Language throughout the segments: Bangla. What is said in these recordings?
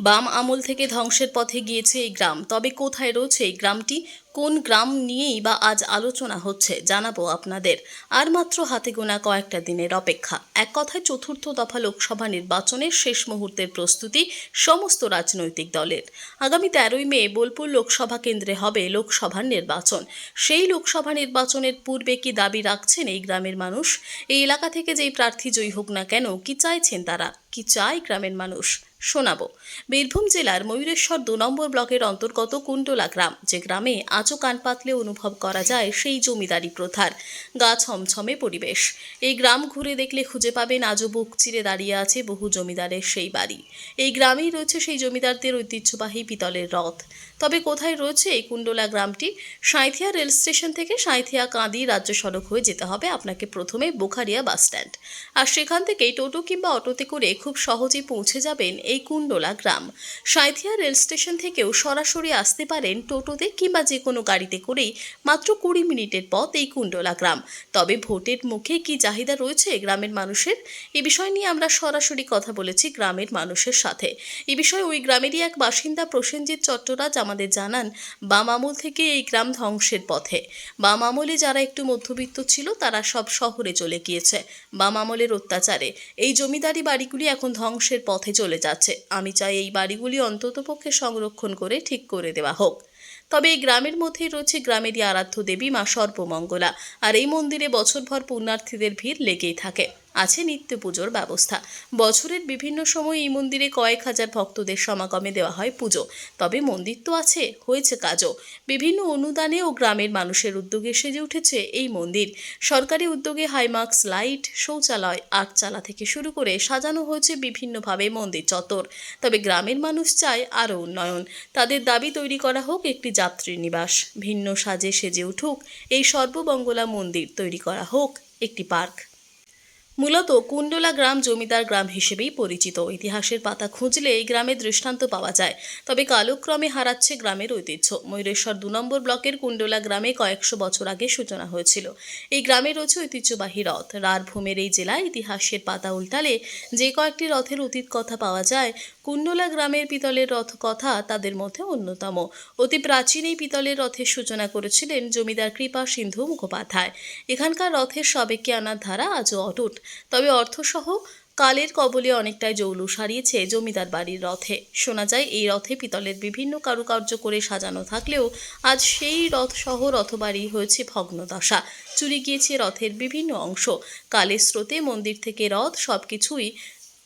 বাম আমল থেকে ধ্বংসের পথে গিয়েছে এই গ্রাম। তবে কোথায় রয়েছে এই গ্রামটি? কোন গ্রাম নিয়েই বা আজ আলোচনা হচ্ছে, জানাব আপনাদের। আর মাত্র হাতে গোনা কয়েকটা দিনের অপেক্ষা। এক কথায় চতুর্থ দফা লোকসভা নির্বাচনের শেষ মুহূর্তের প্রস্তুতি সমস্ত রাজনৈতিক দলের। আগামী তেরোই মে বোলপুর লোকসভা কেন্দ্রে হবে লোকসভার নির্বাচন। সেই লোকসভা নির্বাচনের পূর্বে কি দাবি রাখছেন এই গ্রামের মানুষ? এই এলাকা থেকে যেই প্রার্থী জয়ী হোক না কেন, কি চাইছেন তারা? কি চায় গ্রামের মানুষ? শোনাবো। বীরভূম জেলার ময়ূরেশ্বর দু নম্বর ব্লকের অন্তর্গত কুণ্ডলা গ্রাম, যে গ্রামে আজও কান পাতলে অনুভব করা যায় সেই জমিদারি প্রথার গা ছমছমে পরিবেশ। এই গ্রাম ঘুরে দেখলে খুঁজে পাবেন আজও বুক চিরে দাঁড়িয়ে আছে বহু জমিদারের সেই বাড়ি। এই গ্রামেই রয়েছে সেই জমিদারদের ঐতিহ্যবাহী পিতলের রথ। তবে কোথায় রয়েছে এই কুণ্ডলা গ্রামটি? সাঁইথিয়া রেল স্টেশন থেকে সাঁইথিয়া কাঁদি রাজ্য সড়ক হয়ে যেতে হবে আপনাকে প্রথমে বোখারিয়া বাস স্ট্যান্ড আর সেখান থেকেই টোটো কিংবা অটোতে করে খুব সহজেই পৌঁছে যাবেন এই কুণ্ডলা গ্রাম। সাঁইথিয়া রেল স্টেশন থেকেও সরাসরি আসতে পারেন টোটোতে কিংবা যে কোনো গাড়িতে করেই মাত্র কুড়ি মিনিটের পথ এই কুণ্ডলা গ্রাম। তবে ভোটের মুখে কি চাহিদা রয়েছে গ্রামের মানুষের? এ বিষয় নিয়ে আমরা সরাসরি কথা বলেছি গ্রামের মানুষের সাথে। এ বিষয়ে ওই গ্রামেরই এক বাসিন্দা প্রসেনজিৎ চট্টরাজ আমাদের জানান, বাম আমল থেকে এই গ্রাম ধ্বংসের পথে। বাম আমলে যারা একটু মধ্যবিত্ত ছিল, তারা সব শহরে চলে গিয়েছে। বাম আমলের অত্যাচারে এই জমিদারি বাড়িগুলি এখন ধ্বংসের পথে চলে যাচ্ছে। আমি চাই এই বাড়িগুলি অন্ততপক্ষে সংরক্ষণ করে ঠিক করে দেওয়া হোক। তবে এই গ্রামের মধ্যেই রয়েছে গ্রামেরই আরাধ্য দেবী মা সর্বমঙ্গলা আর এই মন্দিরে বছরভর পুণ্যার্থীদের ভিড় লেগেই থাকে। আছে নিত্য পুজোর ব্যবস্থা। বছরের বিভিন্ন সময় এই মন্দিরে কয়েক হাজার ভক্তদের সমাগমে দেওয়া হয় পুজো। তবে মন্দির তো আছে, হয়েছে কাজও। বিভিন্ন অনুদানে ও গ্রামের মানুষের উদ্যোগে সেজে উঠেছে এই মন্দির। সরকারি উদ্যোগে হাইমার্কস লাইট, শৌচালয় আটচালা থেকে শুরু করে সাজানো হয়েছে বিভিন্নভাবে মন্দির চত্বর। তবে গ্রামের মানুষ চায় আরও উন্নয়ন। তাদের দাবি তৈরি করা হোক একটি যাত্রী নিবাস। ভিন্ন সাজে সেজে উঠুক, এই সর্ববঙ্গলা মন্দির তৈরি করা হোক একটি পার্ক। মূলত কুণ্ডলা গ্রাম জমিদার গ্রাম হিসেবেই পরিচিত। ইতিহাসের পাতা খুঁজলে এই গ্রামের দৃষ্টান্ত পাওয়া যায়, তবে কালক্রমে হারাচ্ছে গ্রামের ঐতিহ্য। ময়ূরেশ্বর দু নম্বর ব্লকের কুণ্ডলা গ্রামে কয়েকশো বছর আগে সূচনা হয়েছিল। এই গ্রামে রয়েছে ঐতিহ্যবাহী রথ। রারভূমের এই জেলায় ইতিহাসের পাতা উল্টালে যে কয়েকটি রথের অতীত কথা পাওয়া যায়, কুণ্ডলা গ্রামের পিতলের রথ কথা তাদের মধ্যে অন্যতম। অতি প্রাচীন এই পিতলের রথের সূচনা করেছিলেন জমিদার কৃপা সিন্ধু মুখোপাধ্যায়। এখানকার রথের সবেকে আনার ধারা আজও অটুট। তবে অর্থসহ কালের কবলে অনেকটাই জৌলুস হারিয়েছে জমিদার বাড়ির রথে। শোনা যায়, এই রথে পিতলের বিভিন্ন কারুকার্য করে সাজানো থাকলেও আজ সেই রথ সহ রথবাড়ি হয়েছে ভগ্নদশা। চুরি গিয়েছে রথের বিভিন্ন অংশ। কালের স্রোতে মন্দির থেকে রথ সব কিছুই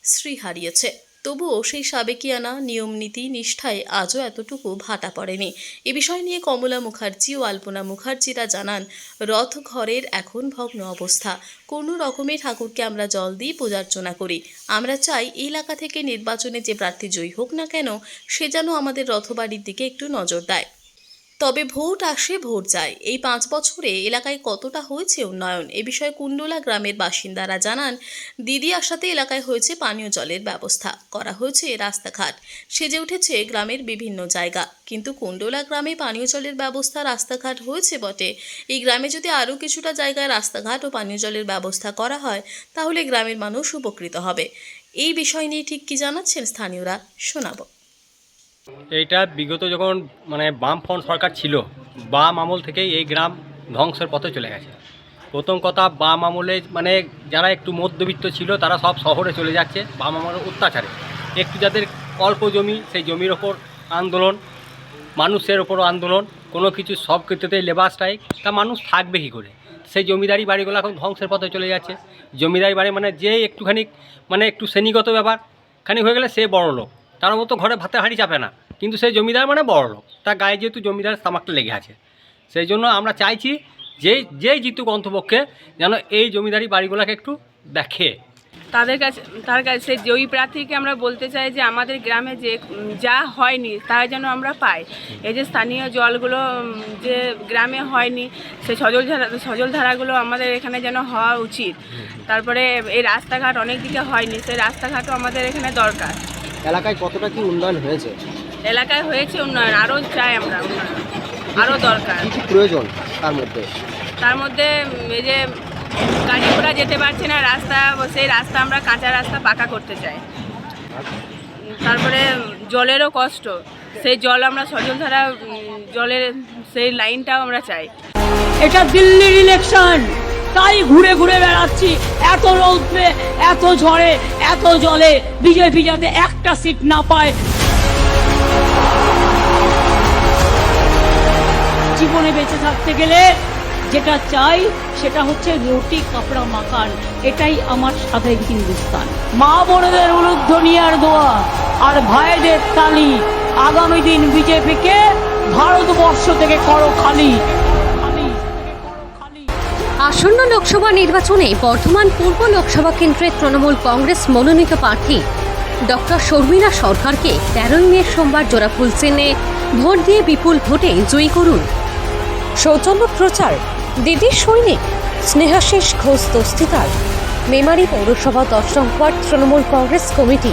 শ্রী হারিয়েছে। তবুও সেই সাবেকিয়ানা নিয়মনীতি নিষ্ঠায় আজও এতটুকু ভাটা পড়েনি। এ বিষয় নিয়ে কমলা মুখার্জি ও আলপনা মুখার্জিরা জানান রথ ঘরের এখন ভগ্ন অবস্থা। কোনো রকমে ঠাকুরকে আমরা জল দিয়ে পূজার্চনা করি। আমরা চাই এই এলাকা থেকে নির্বাচনে যে প্রার্থী জয়ী হোক না কেন, সে যেন আমাদের রথবাড়ির দিকে একটু নজর দেয়। তবে ভোট আসে, ভোট যায়। এই পাঁচ বছরে এলাকায় কতটা হয়েছে উন্নয়ন? এ বিষয়ে কুণ্ডলা গ্রামের বাসিন্দারা জানান, দিদি আসাতে এলাকায় হয়েছে পানীয় জলের ব্যবস্থা। করা হয়েছে রাস্তাঘাট। সেজে উঠেছে গ্রামের বিভিন্ন জায়গা। কিন্তু কুণ্ডলা গ্রামে পানীয় জলের ব্যবস্থা রাস্তাঘাট হয়েছে বটে। এই গ্রামে যদি আরও কিছুটা জায়গায় রাস্তাঘাট ও পানীয় জলের ব্যবস্থা করা হয়, তাহলে গ্রামের মানুষ উপকৃত হবে। এই বিষয় নিয়ে ঠিক কি জানাচ্ছেন স্থানীয়রা? শোনাবো। এইটা বিগত যখন মানে বাম ফ্রন্ট সরকার ছিল, বাম আমল থেকেই এই গ্রাম ধ্বংসের পথে চলে গেছে। প্রথম কথা, বাম আমলে মানে যারা একটু মধ্যবিত্ত ছিল, তারা সব শহরে চলে যাচ্ছে, বাম আমলের অত্যাচারে। একটু যাদের অল্প জমি, সেই জমির ওপর আন্দোলন, মানুষের ওপর আন্দোলন, কোনো কিছু সব ক্ষেত্রেতেই লেবার স্ট্রাইক, তা মানুষ থাকবে কী করে? সেই জমিদারি বাড়িগুলো এখন ধ্বংসের পথে চলে যাচ্ছে। জমিদারি বাড়ি মানে যে একটুখানি মানে একটু শ্রেণীগত ব্যাপার খানি হয়ে গেলে সে বড় লোক তার মতো ঘরে ভাতে হাঁড়ি চাপে না। কিন্তু সেই জমিদার মানে বড় লোক। তার গায়ে যেহেতু জমিদার তামাকটা লেগে আছে। সেই জন্য আমরা চাইছি যে যেই জিতুক অন্তপক্ষে যেন এই জমিদারি বাড়িগুলোকে একটু দেখে। তাদের কাছে, তার কাছে, সেই জয়ী প্রার্থীকে আমরা বলতে চাই যে, আমাদের গ্রামে যে, যা হয়নি, তা যেন আমরা পাই। এই যে স্থানীয় জলগুলো যে গ্রামে হয়নি সে সজল সজল ধারাগুলো আমাদের এখানে যেন হওয়া উচিত। তারপরে এই রাস্তাঘাট অনেক দিকে হয়নি, সেই রাস্তাঘাটও আমাদের এখানে দরকার। এলাকায় কতটা কি উন্নয়ন হয়েছে? এলাকায় হয়েছে উন্নয়ন আরও চাই আমরা উন্নয়ন আরও দরকার। কি কি প্রয়োজন তার মধ্যে? তার মধ্যে এই যে গাড়ি ঘোড়া যেতে পারছে না রাস্তা সেই রাস্তা আমরা কাঁচা রাস্তা পাকা করতে চাই। তারপরে জলেরও কষ্ট সেই জল আমরা সজলধারা জলের সেই লাইনটাও আমরা চাই। এটা দিল্লির ইলেকশন তাই ঘুরে ঘুরে বেড়াচ্ছি। এত রৌদ্রে, এত ঝড়ে, এত জলে বিজেপি যাতে একটা সিট না পায়। জীবনে বেঁচে থাকতে গেলে যেটা চাই সেটা হচ্ছে রুটি কাপড়া মাকান এটাই আমার স্বাধীন হিন্দুস্তান। মা বোনেদের উলুধ্বনিয়ার দোয়া আর ভাইদের তালি। আগামী দিন বিজেপিকে ভারতবর্ষ থেকে করো খালি। আসন্ন লোকসভা নির্বাচনে বর্ধমান পূর্ব লোকসভা কেন্দ্রের তৃণমূল কংগ্রেস মনোনীত প্রার্থী ডক্টর শর্মিলা সরকারকে তেরোই মে সোমবার জোড়াফুল চেনে ভোট দিয়ে বিপুল ভোটে জয়ী করুন। সৌজন্য প্রচার, দিদি সৈনিক, স্নেহাশিস ঘোষ দস্তিদার মেমারি পৌরসভা দশ নম্বর তৃণমূল কংগ্রেস কমিটি।